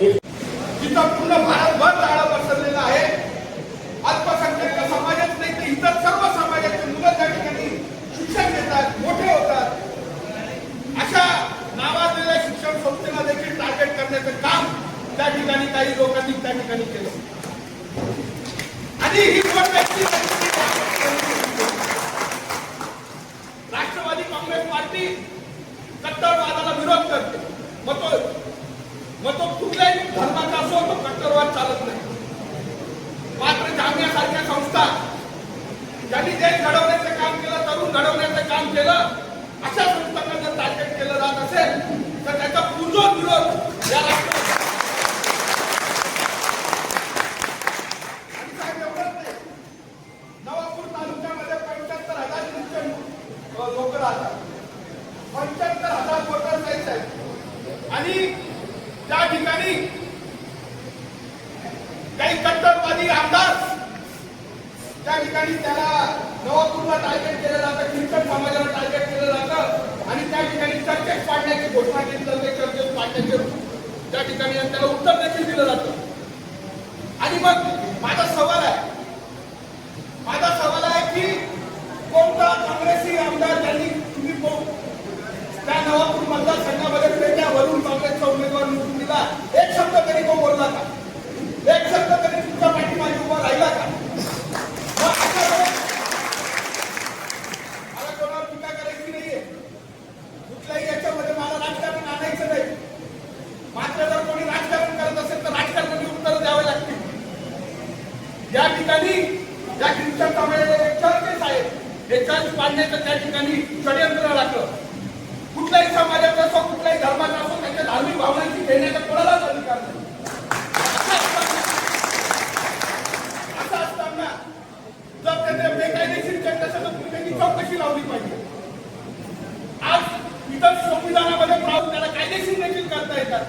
तिथं पूर्ण भारतभर जाळं पसरलेलं आहे. अल्पसंख्याक समाजच नाही तर इतर सर्व समाजाचे मुलं त्या ठिकाणी शिक्षण घेतात मोठे होतात. अशा नावाजलेल्या शिक्षण संस्थेला देखील टार्गेट करण्याचं काम त्या ठिकाणी काही लोकांनी त्या ठिकाणी केलं. आणि ही दोन व्यक्ती राष्ट्रवादी काँग्रेस पार्टी कट्टरवादाला विरोध करते. मग तो मग तो कुठल्याही धर्माचा असो तो कट्टरवाद चालत नाही. मात्र जामियासारख्या संस्था ज्यांनी जे घडवण्याचं काम केलं तरुण घडवण्याचं काम केलं अशा संस्थांना जर टार्गेट केलं जात असेल तर त्याचा पुरजोर विरोध या राष्ट्र पंच्याहत्तर हजार शिक्षण लोक राहतात. पंच्याहत्तर हजार वोटर आहेत. आणि त्या ठिकाणी काही कट्टरवादी आमदार त्या ठिकाणी त्याला नवापूरला टार्गेट केलं जातं ख्रिश्चन समाजाला टार्गेट केलं जातं आणि त्या ठिकाणी चर्चेस पाडण्याची घोषणा केली जाते चर्चेस पाडण्याचे त्या ठिकाणी त्याला उत्तर देखील दिलं जातं आणि मग माझा सवाल आहे माझा सवाल आहे की कोणता काँग्रेसी आमदार त्यांनी तुम्ही को- त्या नवापूर मतदारसंघामध्ये पेट्यावरून काँग्रेसचा उमेदवार निवडून दिला एक शब्द तरी तो बोलला का एक शब्द तरी तुमच्या पाठीमागे उभा राहिला का मग अशा वेळेस मला कोणावर टीका करायची नाहीये कुठल्याही याच्यामध्ये मला राजकारण आणायचं नाही मात्र जर कोणी राजकारण करत असेल तर राजकारणाची उत्तर द्यावे लागतील या ठिकाणी या ख्रिश्चन समाजाचे चर्चेस आहेत हे चर्च पाडण्याचं त्या ठिकाणी षडयंत्र लागलं. कुठल्याही समाजाचा असो कुठल्याही धर्माचा असो त्यांच्या धार्मिक भावनांची घेण्याचा कोणालाच अधिकार नाही. असं असताना जर त्याने बेकायदेशीर चर्चा असेल तर तुम्ही त्याची चौकशी लावली पाहिजे. आज इतर संविधानामध्ये प्राव त्याला कायदेशीर देखील करता येतात.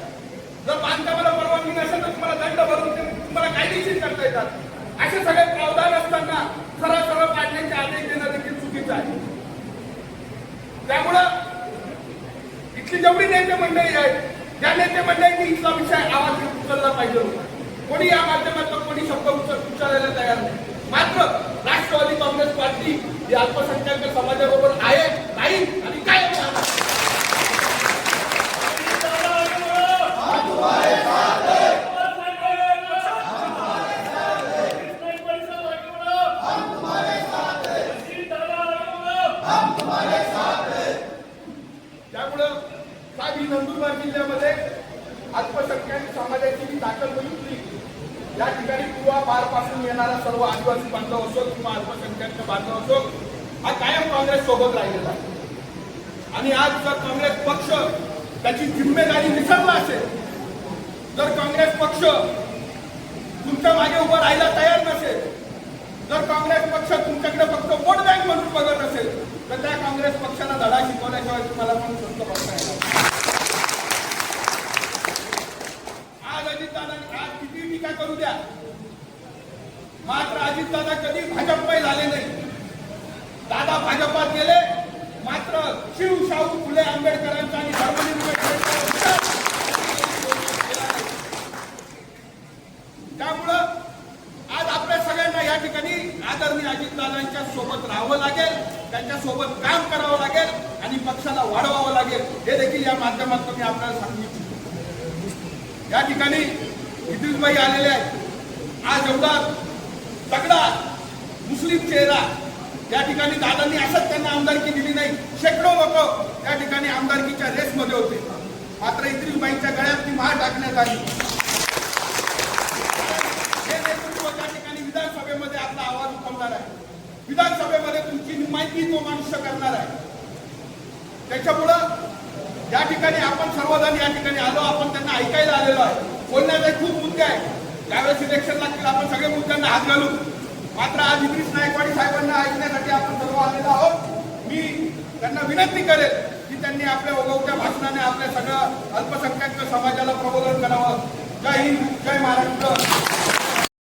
जर बांधकामाला परवानगी नसेल तर तुम्हाला दंड भरून ते तुम्हाला कायदेशीर करता येतात. असे सगळे प्रावधान असताना सरळ सरळ काढण्याचे आदेश देणं देखील चुकीचं आहे. त्यामुळं इथली जेवढी नेते मंडळी आहेत या नेते मंडळींनी इथला विषय आवाज उचलला पाहिजे होता. कोणी या माध्यमातून कोणी शब्द उचल उचलायला तयार नाही. मात्र राष्ट्रवादी काँग्रेस पार्टी ही अल्पसंख्याक समाजाबरोबर आहे नाही त्यामुळं साहेब ही नंदुरबार जिल्ह्यामध्ये अल्पसंख्याक समाजाची जी दाखल बघितली या ठिकाणी किंवा पारपासून येणारा सर्व आदिवासी बांधव असो किंवा अल्पसंख्याक बांधव असो हा कायम काँग्रेस सोबत राहिलेला आहे. आणि आज जर काँग्रेस पक्ष त्याची जिम्मेदारी विसरला असेल जर काँग्रेस पक्ष तुमच्या मागे उभं राहायला तयार नसेल जर काँग्रेस पक्ष तुमच्याकडे फक्त वोट बँक म्हणून बघत असेल तर त्या काँग्रेस पक्षाला धडा शिकवल्याशिवाय तुम्हाला पण संत बघता येणार आज अजितदादा आज किती टीका करू द्या? मात्र अजितदादा कधी भाजपमय झाले नाही. दादा भाजपात गेले मात्र शिव शाहू फुले आंबेडकरांचा आणि धर्मनिरपेक्षांचा विचार केला नाही. त्यामुळं आज आपल्या सगळ्यांना या ठिकाणी आदरणीय अजितदादांच्या सोबत राहावं लागेल त्यांच्या सोबत काम करावं लागेल आणि पक्षाला वाढवावं लागेल. हे देखील या माध्यमातून मी आपल्याला सांगू इच्छितो या ठिकाणी नितीशबाई आलेले आहेत. आज एवढा तगडा मुस्लिम चेहरा या ठिकाणी दादांनी असंच त्यांना आमदारकी दिली नाही. शेकडो लोक या ठिकाणी आमदारकीच्या रेसमध्ये होते. मात्र इद्रिसबाईंच्या गळ्यात ती महा टाकण्यात आली. हे नेतृत्व त्या ठिकाणी विधानसभेमध्ये आपला आवाज उठवणार आहे. विधानसभेमध्ये तुमची माहिती तो माणूस करणार आहे. त्याच्यामुळं या ठिकाणी आपण सर्वजण या ठिकाणी आलो आपण त्यांना ऐकायला आलेलो आहे. बोलण्याचे खूप मुद्दे आहेत. त्यावेळेस इलेक्शन लागतील आपण सगळे मुद्द्यांना हात घालू. मात्र आज इद्रिस नायकवाडी साहेबांना ऐकण्यासाठी आपण सर्व आलेलो आहोत. मी त्यांना विनंती करेल की त्यांनी आपल्या ओघवत्या भाषणाने आपल्या सगळं अल्पसंख्याक समाजाला प्रबोधन करावं. जय हिंद जय महाराष्ट्र.